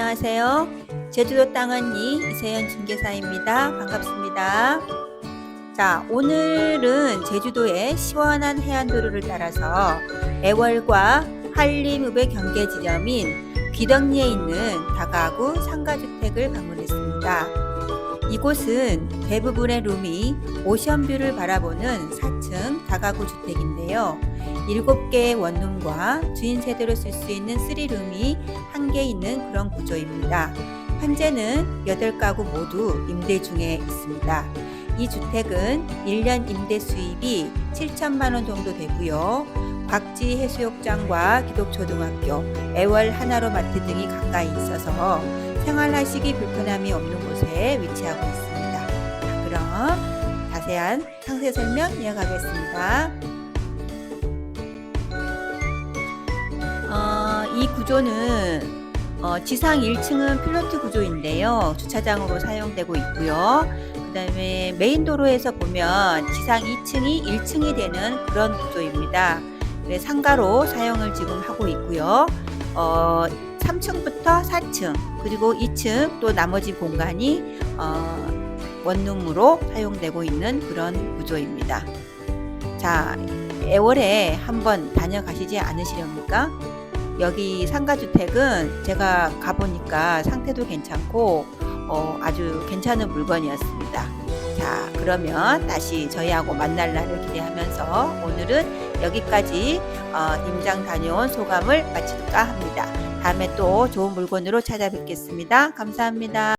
안녕하세요. 제주도 땅언니 이세연 중개사입니다. 반갑습니다. 자, 오늘은 제주도의 시원한 해안도로를 따라서 애월과 한림읍의 경계 지점인 비덕리에 있는 다가구 상가주택을 방문했습니다. 이곳은 대부분의 룸이 오션뷰를 바라보는 4층 다가구 주택인데요. 7개의 원룸과 주인 세대로 쓸 수 있는 3룸이 한 개 있는 그런 구조입니다. 현재는 8가구 모두 임대 중에 있습니다. 이 주택은 1년 임대 수입이 7천만 원 정도 되고요. 곽지 해수욕장과 기독초등학교, 애월 하나로 마트 등이 가까이 있어서 생활하시기 불편함이 없는 곳에 위치하고 있습니다. 자, 그럼 자세한 상세 설명 이어가겠습니다. 어, 이 구조는 어, 지상 1층은 필로트 구조인데요. 주차장으로 사용되고 있고요. 그 다음에 메인 도로에서 보면 지상 2층이 1층이 되는 그런 구조입니다. 상가로 사용을 지금 하고 있고요. 어, 3층부터 4층 그리고 2층 또 나머지 공간이 어, 원룸으로 사용되고 있는 그런 구조입니다. 자, 애월에 한번 다녀가시지 않으시렵니까? 여기 상가주택은 제가 가보니까 상태도 괜찮고 어, 아주 괜찮은 물건이었습니다. 자, 그러면 다시 저희하고 만날 날을 기대하면서 오늘은 여기까지 어, 임장 다녀온 소감을 마칠까 합니다. 다음에 또 좋은 물건으로 찾아뵙겠습니다. 감사합니다.